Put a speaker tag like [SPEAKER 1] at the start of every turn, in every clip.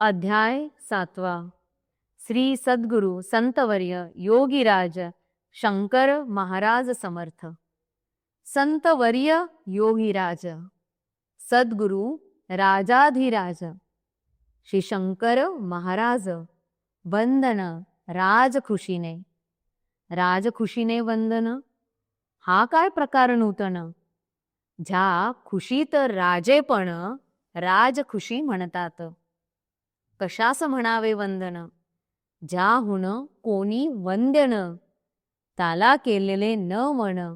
[SPEAKER 1] अध्याय सातवा. श्री सद्गुरु संतवर्य योगीराज शंकर महाराज समर्थ. संतवर्य योगीराज सद्गुरु राजाधिराज श्री शंकर महाराज वंदन राजखुशीने. राजखुशीने वंदन हा काय प्रकार नूतन? ज्या खुशीत राजेपण राजखुशी म्हणतात. कशास म्हणावे वंदन? ज्याहून कोणी वंद्यन त्याला केलेले न म्हण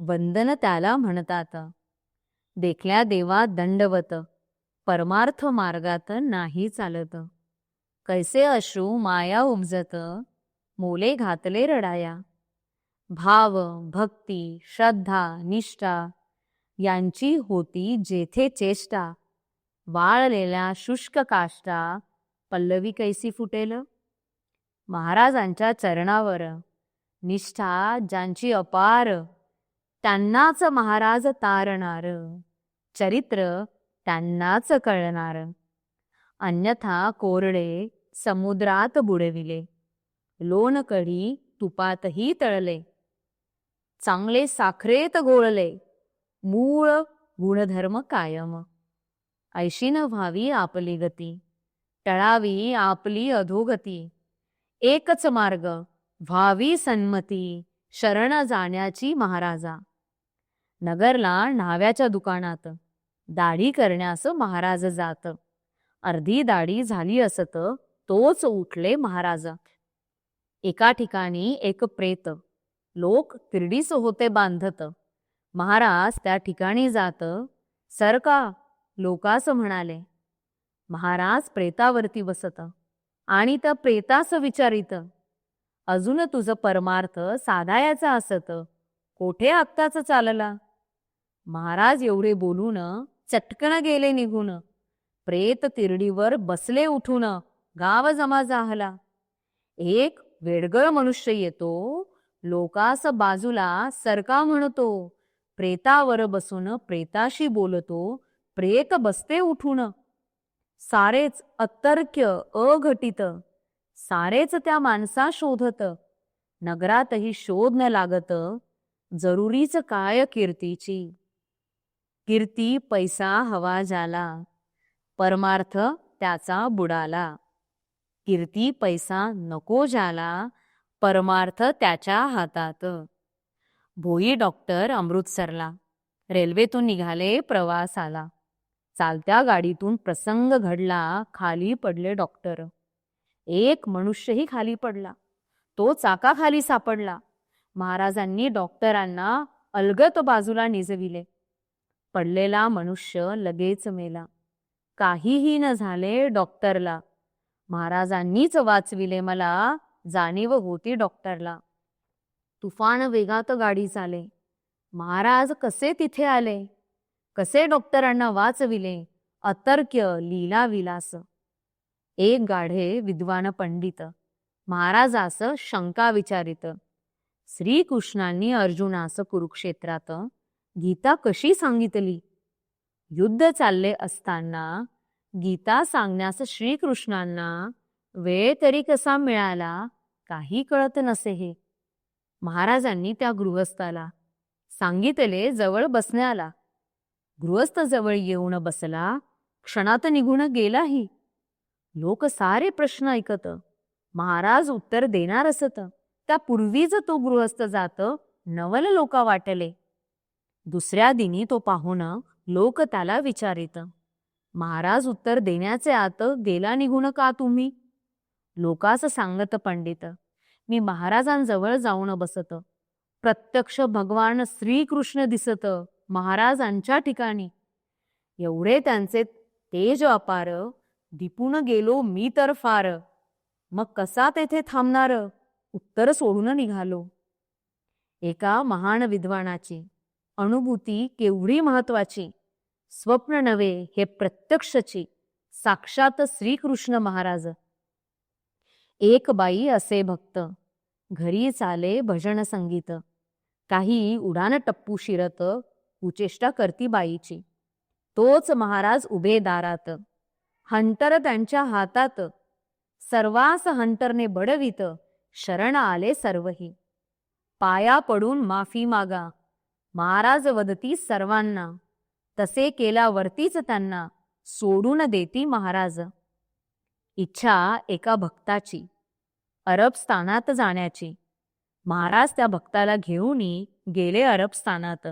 [SPEAKER 1] वंदन त्याला म्हणतात. देखल्या देवा दंडवत परमार्थ मार्गात नाही चालत. कैसे अश्रू माया उमजत मोले घातले रडाया. भाव भक्ती श्रद्धा निष्ठा यांची होती जेथे चेष्टा. वाळलेल्या शुष्क काष्टा पल्लवी कैसी फुटेल? महाराजांच्या चरणावर. निष्ठा ज्यांची अपार. त्यांनाच महाराज तारणार. चरित्र त्यांनाच कळणार. अन्यथा कोरडे समुद्रात बुडविले. लोणकढी तुपातही तळले. चांगले साखरेत गोळले मूळ गुणधर्म कायम. ऐशीन व्हावी आपली गती. टळावी आपली अधोगती. एकच मार्ग व्हावी सन्मती शरण जाण्याची महाराजा. नगरला न्हाव्याच्या दुकानात दाढी करण्यास महाराज जात. अर्धी दाढी झाली असत तोच उठले महाराज. एका ठिकाणी एक प्रेत लोक तिरडीस होते बांधत. महाराज त्या ठिकाणी जात सरका लोकास म्हणाले. महाराज प्रेतावरती बसत. आणि त्या प्रेतास विचारित अजून तुझं परमार्थ साधायाचा असत. कोठे आत्ताच चालला? महाराज एवढे बोलून चटकन गेले निघून. प्रेत तिरडीवर बसले उठून गाव जमा जाहला एक वेडगळ मनुष्य येतो लोकास बाजूला सरका म्हणतो. प्रेतावर बसून प्रेताशी बोलतो प्रेत बसते उठून. सारेच अतर्क्य अघटित सारेच त्या माणसा शोधत. नगरातही शोध न लागत जरुरीच काय कीर्तीची? कीर्ती पैसा हवा झाला परमार्थ त्याचा बुडाला. कीर्ती पैसा नको झाला परमार्थ त्याच्या हातात. भोई डॉक्टर अमृतसरला रेल्वेतून निघाले प्रवास आला चालत्या गाडीतून प्रसंग घडला खाली पडले डॉक्टर. एक मनुष्यही खाली पडला. तो चाकाखाली सापडला. महाराजांनी डॉक्टरांना अलगत बाजूला निजविले. पडलेला मनुष्य लगेच मेला. काहीही न झाले डॉक्टरला. महाराजांनीच वाचविले मला जाणीव होती डॉक्टरला. तुफान वेगात गाडी चाले. महाराज कसे तिथे आले? कसे डॉक्टरांना वाचविले? अतर्क्य लीला विलास. एक गाढे विद्वान पंडित. महाराजास शंका विचारित. श्रीकृष्णांनी अर्जुनास कुरुक्षेत्रात गीता कशी सांगितली? युद्ध चालले असताना गीता सांगण्यास श्रीकृष्णांना वेळ तरी कसा मिळाला? काही कळत नसे हे. महाराजांनी त्या गृहस्थाला सांगितले जवळ बसण्याला. गृहस्थ जवळ येऊन बसला क्षणात निघून गेलाही. लोक सारे प्रश्न ऐकत महाराज उत्तर देणार असत. त्यापूर्वीच तो गृहस्थ जात नवल लोका वाटले. दुसऱ्या दिनी तो पाहून लोक त्याला विचारित महाराज उत्तर देण्याचे आत गेला निघून का तुम्ही? लोकास सांगत पंडित मी महाराजांजवळ जाऊन बसत. प्रत्यक्ष भगवान श्रीकृष्ण दिसत. महाराजांच्या ठिकाणी. एवढे त्यांचे तेज अपार दिपून गेलो मी तर फार. मग कसा तेथे थांबणार? उत्तर सोडून निघालो. एका महान विद्वानाची अनुभूती केवढी महत्वाची स्वप्न नव्हे हे प्रत्यक्षची साक्षात श्रीकृष्ण महाराज. एक बाई असे भक्त. घरी चाले भजन संगीत. काही उडान टप्पू शिरत उचेष्टा करती बाईची. तोच महाराज उभे दारात. हंटर त्यांच्या हातात. सर्वास हंटरने बडवित. शरण आले सर्वही. पाया पडून माफी मागा. महाराज वदती सर्वांना. तसे केल्यावरतीच त्यांना सोडून देती महाराज. इच्छा एका भक्ताची. अरबस्थानात जाण्याची. महाराज त्या भक्ताला घेऊनही गेले अरबस्थानात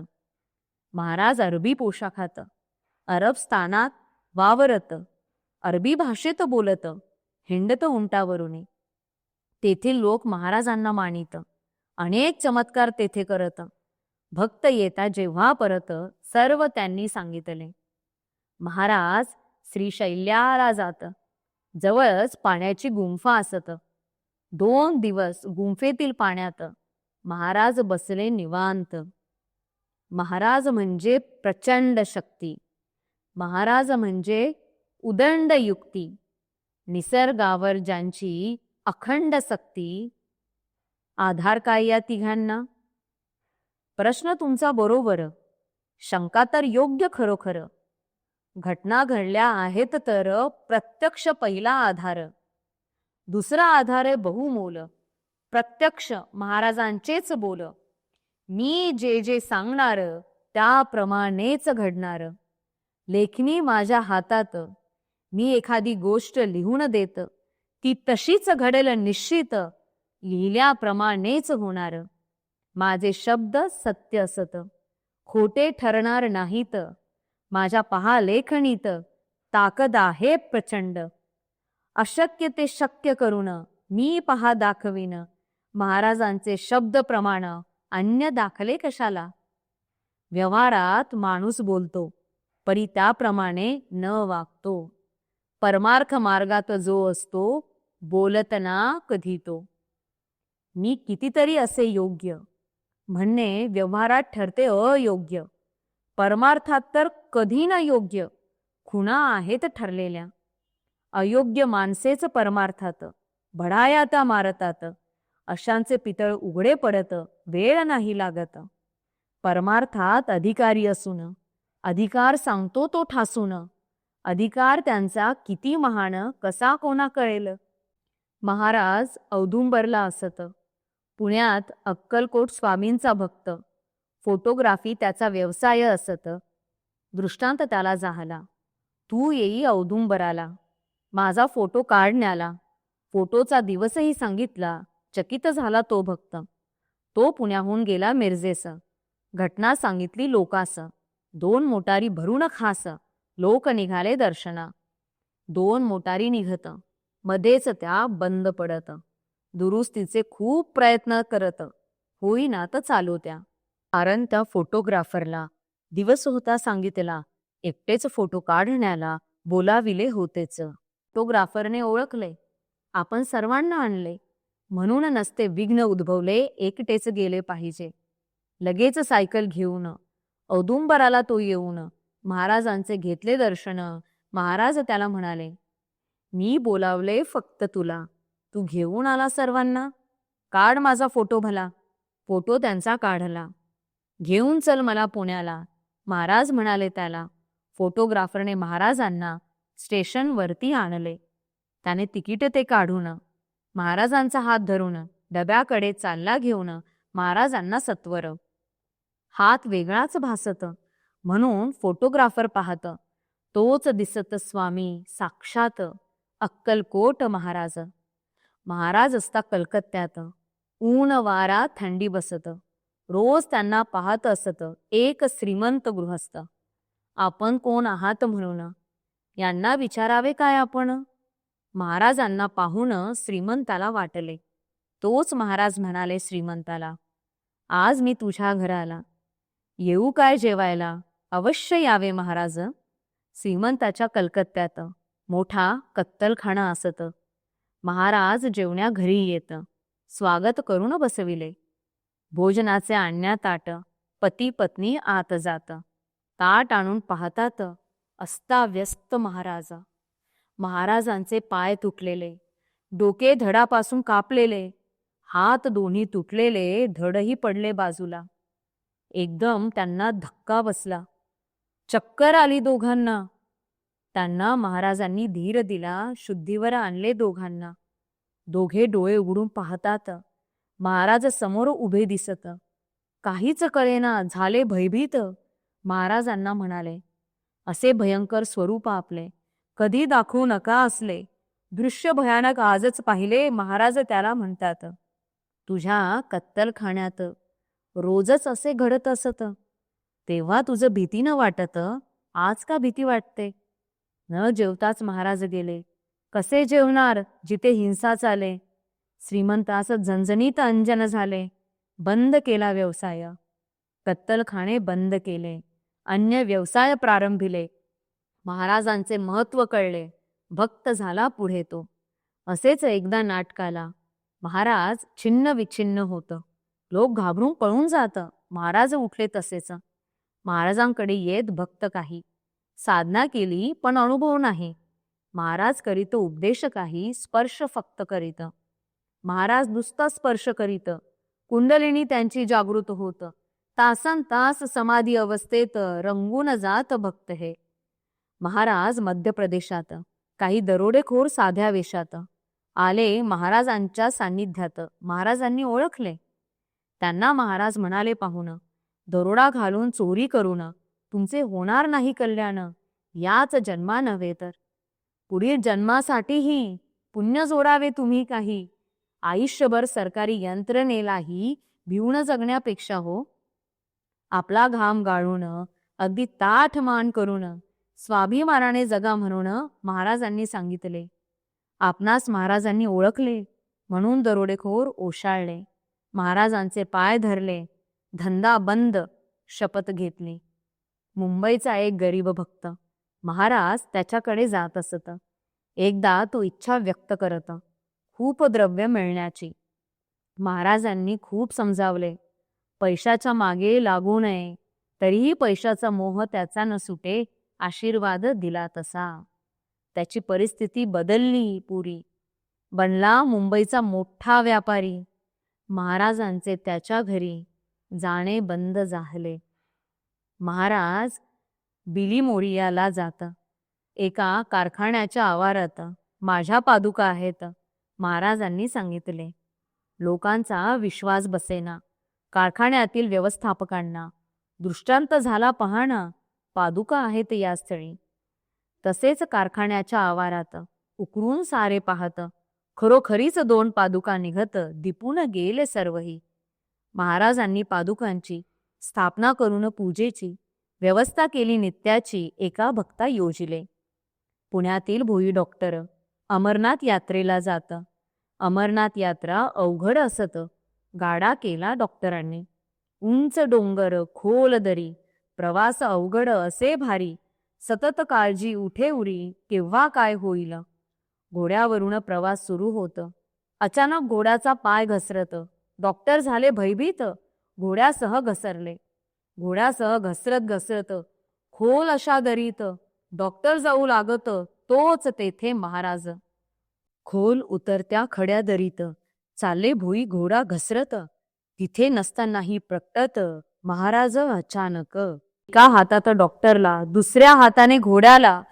[SPEAKER 1] महाराज अरबी पोशाखात अरबस्थानात वावरत. अरबी भाषेत बोलत. हिंडत उंटावरून. तेथील लोक महाराजांना मानित. अनेक चमत्कार तेथे करत. भक्त येता जेव्हा परत सर्व त्यांनी सांगितले. महाराज श्रीशैल्याला जात. जवळच पाण्याची गुंफा असत. दोन दिवस गुंफेतील पाण्यात महाराज बसले निवांत. महाराज म्हणजे प्रचंड शक्ती. महाराज म्हणजे उदंड युक्ती. निसर्गावर ज्यांची अखंड सक्ती. आधार काय या तिघांना? प्रश्न तुमचा बरोबर. शंका तर योग्य खरोखर. घटना घडल्या आहेत तर प्रत्यक्ष पहिला आधार. दुसरा आधार आहे बहुमोल. प्रत्यक्ष महाराजांचेच बोल. मी जे जे सांगणार त्याप्रमाणेच घडणार. लेखनी माझ्या हातात मी एखादी गोष्ट लिहून देत ती तशीच घडेल निश्चित लिहिल्याप्रमाणेच होणार. माझे शब्द सत्य असत खोटे ठरणार नाहीत माझ्या पहा लेखणीत ताकद आहे प्रचंड. अशक्य ते शक्य करून मी पहा दाखविन महाराजांचे शब्द प्रमाण अन्य दाखले कशाला? व्यवहारात माणूस बोलतो परी त्याप्रमाणे न वागतो. परमार्थ मार्गात जो असतो बोलतना कधी तो. मी कितीतरी असे योग्य म्हणणे व्यवहारात ठरते अयोग्य. परमार्थात तर कधी ना योग्य खुणा आहेत ठरलेल्या. अयोग्य माणसेच परमार्थात भडायाता मारतात. अशांचे पितळ उघडे पडत वेळ नाही लागत. परमार्थात अधिकारी असून अधिकार सांगतो तो ठासून. अधिकार त्यांचा किती महान कसा कोणा कळेल? महाराज औदुंबरला असत. पुण्यात अक्कलकोट स्वामींचा भक्त. फोटोग्राफी त्याचा व्यवसाय असत. दृष्टांत त्याला झाला तू येई औदुंबराला. माझा फोटो काढण्याला. फोटोचा दिवसही सांगितला. चकित झाला तो भक्त. तो पुण्याहून गेला मिरजेस. घटना सांगितली लोकास. दोन मोटारी भरून खास लोक निघाले दर्शना. दोन मोटारी निघत. मध्येच त्या बंद पडत. दुरुस्तीचे खूप प्रयत्न करत. होईना तर चालू त्या. कारण त्या फोटोग्राफरला दिवस होता सांगितला. एकटेच फोटो काढण्याला बोलाविले होतेच. फोटोग्राफरने ओळखले. आपण सर्वांना आणले. म्हणून नसते विघ्न उद्भवले एकटेच गेले पाहिजे. लगेच सायकल घेऊन औदुंबराला तो येऊन महाराजांचे घेतले दर्शन महाराज त्याला म्हणाले मी बोलावले फक्त तुला. तू घेऊन आला सर्वांना? काढ माझा फोटो भला. फोटो त्यांचा काढला. घेऊन चल मला पुण्याला. महाराज म्हणाले त्याला. फोटोग्राफरने महाराजांना स्टेशनवरती आणले. त्याने तिकीट ते काढून महाराजांचा हात धरून डब्याकडे चालला घेऊन महाराजांना सत्वर. हात वेगळाच भासत म्हणून फोटोग्राफर पाहत तोच दिसत स्वामी साक्षात अक्कलकोट महाराज. महाराज असता कलकत्त्यात ऊन वारा थंडी बसत रोज त्यांना पाहत असत एक श्रीमंत गृहस्थ. आपण कोण आहात म्हणून? यांना विचारावे काय आपण? महाराजांना पाहून श्रीमंताला वाटले. तोच महाराज म्हणाले श्रीमंताला आज मी तुझ्या घराला येऊ काय जेवायला? अवश्य यावे महाराज. श्रीमंताच्या कलकत्त्यात मोठा कत्तलखाना असत. महाराज जेवण्या घरी येत. स्वागत करून बसविले. भोजनाचे आणण्या ताट पती पत्नी आत जात. ताट आणून पाहतात अस्ताव्यस्त महाराज. महाराजांचे पाय तुटलेले डोके धडापासून कापलेले हात दोन्ही तुटलेले धडही पडले बाजूला. एकदम त्यांना धक्का बसला. चक्कर आली दोघांना. त्यांना महाराजांनी धीर दिला शुद्धीवर आणले दोघांना. दोघे डोळे उघडून पाहतात. महाराज समोर उभे दिसत. काहीच कळेना झाले भयभीत. महाराजांना म्हणाले असे भयंकर स्वरूप आपले. कधी दाखवू नका असले. दृश्य भयानक आजच पाहिले महाराज त्याला म्हणतात. तुझ्या कत्तलखान्यात रोजच असे घडत असत. तेव्हा तुझं भीती न वाटत आज का भीती वाटते? न जेवताच महाराज गेले. कसे जेवणार जिथे हिंसा चाले? श्रीमंतास झणझणीत अंजन झाले. बंद केला व्यवसाय. कत्तलखाने बंद केले. अन्य व्यवसाय प्रारंभिले. महाराजांचे महत्त्व कळले. भक्त झाला पुढे तो. असेच एकदा नाटकाला महाराज छिन्न विच्छिन्न होतं. लोक घाबरून पळून जात. महाराज उठले तसेच. महाराजांकडे येत भक्त काही. साधना केली पण अनुभव नाही. महाराज करीत उपदेश काही स्पर्श फक्त करीत. महाराज नुसता स्पर्श करीत. कुंडलिनी त्यांची जागृत होत. तासन तास समाधी अवस्थेत रंगून जात भक्त हे. महाराज मध्य प्रदेशात काही दरोडेखोर साध्या वेशात आले महाराजांच्या सान्निध्यात. महाराजांनी ओळखले. त्यांना महाराज म्हणाले पाहून दरोडा घालून चोरी करून तुमचे होणार नाही कल्याण. याच जन्मा नव्हे तर. पुढील जन्मासाठीही पुण्य जोडावे तुम्ही काही. आयुष्यभर सरकारी यंत्रणेलाही भिवून जगण्यापेक्षा हो. आपला घाम गाळून अगदी ताठ मान करून स्वाभिमानाने जगा म्हणून महाराजांनी सांगितले. आपणास महाराजांनी ओळखले म्हणून दरोडेखोर ओशाळले. महाराजांचे पाय धरले धंदा बंद शपथ घेतली. मुंबईचा एक गरीब भक्त महाराज त्याच्याकडे जात असत. एकदा तो इच्छा व्यक्त करत खूप द्रव्य मिळण्याची. महाराजांनी खूप समजावले पैशाच्या मागे लागू नये तरीही पैशाचा मोह त्याचा न सुटे आशीर्वाद दिला तसा. त्याची परिस्थिती बदलली पुरी. बनला मुंबईचा मोठा व्यापारी. महाराजांचे त्याच्या घरी जाणे बंद झाले. महाराज बिलीमोरियाला जात. एका कारखान्याच्या आवारात माझ्या पादुका आहेत महाराजांनी सांगितले. लोकांचा विश्वास बसेना. कारखान्यातील व्यवस्थापकांना. दृष्टांत झाला पहाणा पादुका आहेत या स्थळी. तसेच कारखान्याच्या आवारात उकरून सारे पाहत खरोखरीच दोन पादुका निघत दिपून गेले सर्वही. महाराजांनी पादुकांची स्थापना करून पूजेची व्यवस्था केली नित्याची एका भक्ता योजिले. पुण्यातील भोई डॉक्टर अमरनाथ यात्रेला जात. अमरनाथ यात्रा अवघड असत गाडा केला डॉक्टरांनी. उंच डोंगर खोल दरी प्रवास अवघड असे भारी. सतत काळजी उठे उरी केव्हा काय होईल? घोड्यावरून प्रवास सुरू होत. अचानक घोड्याचा पाय घसरत. डॉक्टर झाले भयभीत. घोड्यासह घसरले. घोड्यासह घसरत घसरत. खोल अशा दरीत. डॉक्टर जाऊ लागत. तोच तेथे महाराज. खोल उतरत्या खड्या दरीत. चालले भुई घोडा घसरत. तिथे नसतानाही प्रकटत महाराज अचानक एका हातात डॉक्टरला दुसऱ्या हाताने घोड्याला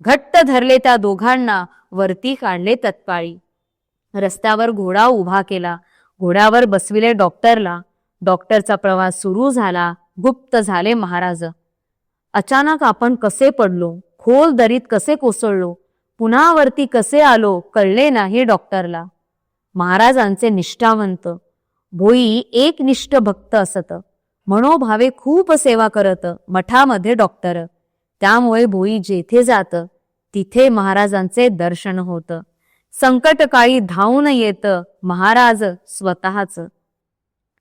[SPEAKER 1] घट्ट धरले त्या दोघांना वरती काढले तत्काळी. रस्त्यावर घोडा उभा केला. घोड्यावर बसविले डॉक्टरला. डॉक्टरचा प्रवास सुरू झाला. गुप्त झाले महाराज. अचानक आपण कसे पडलो? खोल दरीत कसे कोसळलो? पुन्हा वरती कसे आलो? कळले नाही डॉक्टरला. महाराजांचे निष्ठावंत. भोई एक निष्ठ भक्त असत. मनोभावे खूप सेवा करत मठामध्ये डॉक्टर. त्यामुळे भोई जेथे जात तिथे महाराजांचे दर्शन होत. संकटकाळी धावून येत महाराज स्वतःच.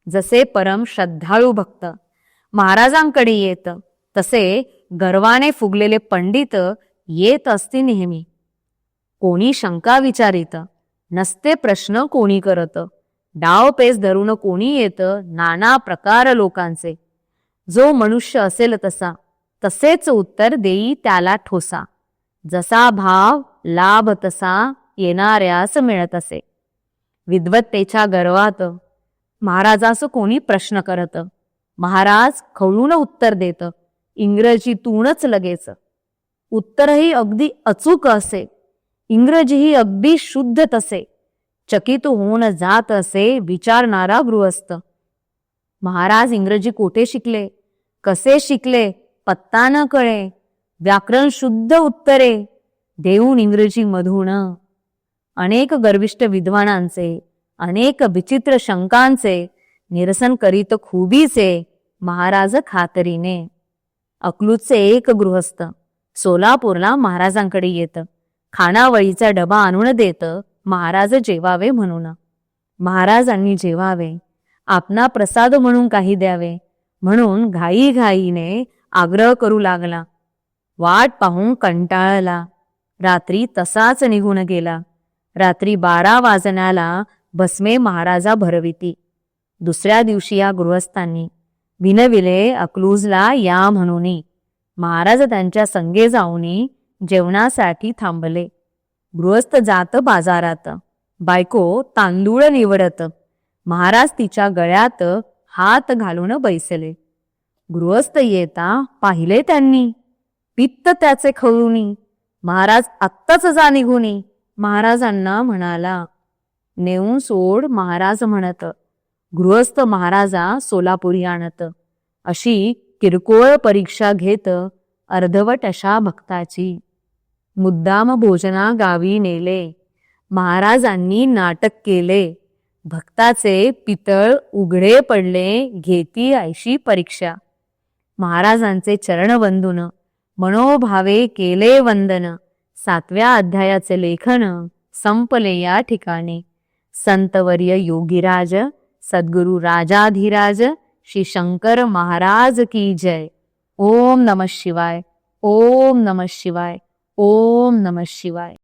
[SPEAKER 1] जसे परम श्रद्धाळू भक्त महाराजांकडे येत तसे गर्वाने फुगलेले पंडित येत असते नेहमी. कोणी शंका विचारित नसते प्रश्न कोणी करत. डाव पेस धरून कोणी येतं नाना प्रकार लोकांचे. जो मनुष्य असेल तसा तसेच उत्तर देई त्याला ठोसा. जसा भाव लाभ तसा येणाऱ्यास मिळत असे. विद्वत्तेच्या गर्वात महाराजास कोणी प्रश्न करत? महाराज खवळून उत्तर देत इंग्रजीतूनच लगेच. उत्तरही अगदी अचूक असे. इंग्रजीही अगदी शुद्ध तसे. चकित होऊन जात असे विचारणारा गृहस्थ. महाराज इंग्रजी कोठे शिकले? कसे शिकले? पत्ता न कळे. व्याकरण शुद्ध उत्तरे. देऊन इंग्रजी मधून अनेक गर्विष्ठ विद्वानांचे अनेक विचित्र शंकांचे निरसन करीत खुबीचे महाराज खातरीने. अकलूतचे एक गृहस्थ सोलापूरला महाराजांकडे येत. खानावळीचा डबा आणून देत. महाराज जेवावे म्हणून. महाराजांनी जेवावे. आपणा प्रसाद म्हणून काही द्यावे. म्हणून घाई घाईने आग्रह करू लागला. वाट पाहून कंटाळला. रात्री तसाच निघून गेला. रात्री बारा वाजण्याला भस्मे महाराजा भरविती. दुसऱ्या दिवशी या गृहस्थांनी विनविले अक्लूजला या म्हणून. महाराज त्यांच्या संगे जाऊनी जेवणासाठी थांबले. गृहस्थ जात बाजारात. बायको तांदूळ निवडत. महाराज तिच्या गळ्यात हात घालून बैसले. गृहस्थ येता पाहिले त्यांनी. पित्त त्याचे खवळूनी. महाराज आत्ताच जा निघूनी. महाराजांना म्हणाला नेऊन सोड महाराज म्हणत. गृहस्थ महाराजा सोलापुरी आणत. अशी किरकोळ परीक्षा घेत अर्धवट अशा भक्ताची. मुद्दाम भोजना गावी नेले महाराजांनी नाटक केले. भक्ताचे पितळ उघडे पडले घेती आयशी परीक्षा. महाराजांचे चरण वंदून मनोभावे केले वंदन. सातव्या अध्यायाचे लेखन संपले या ठिकाणी. संतवर्य योगीराज सद्गुरु राजाधिराज श्री शंकर महाराज की जय. ओम नमः शिवाय ओम नमः शिवाय. ओम नमः शिवाय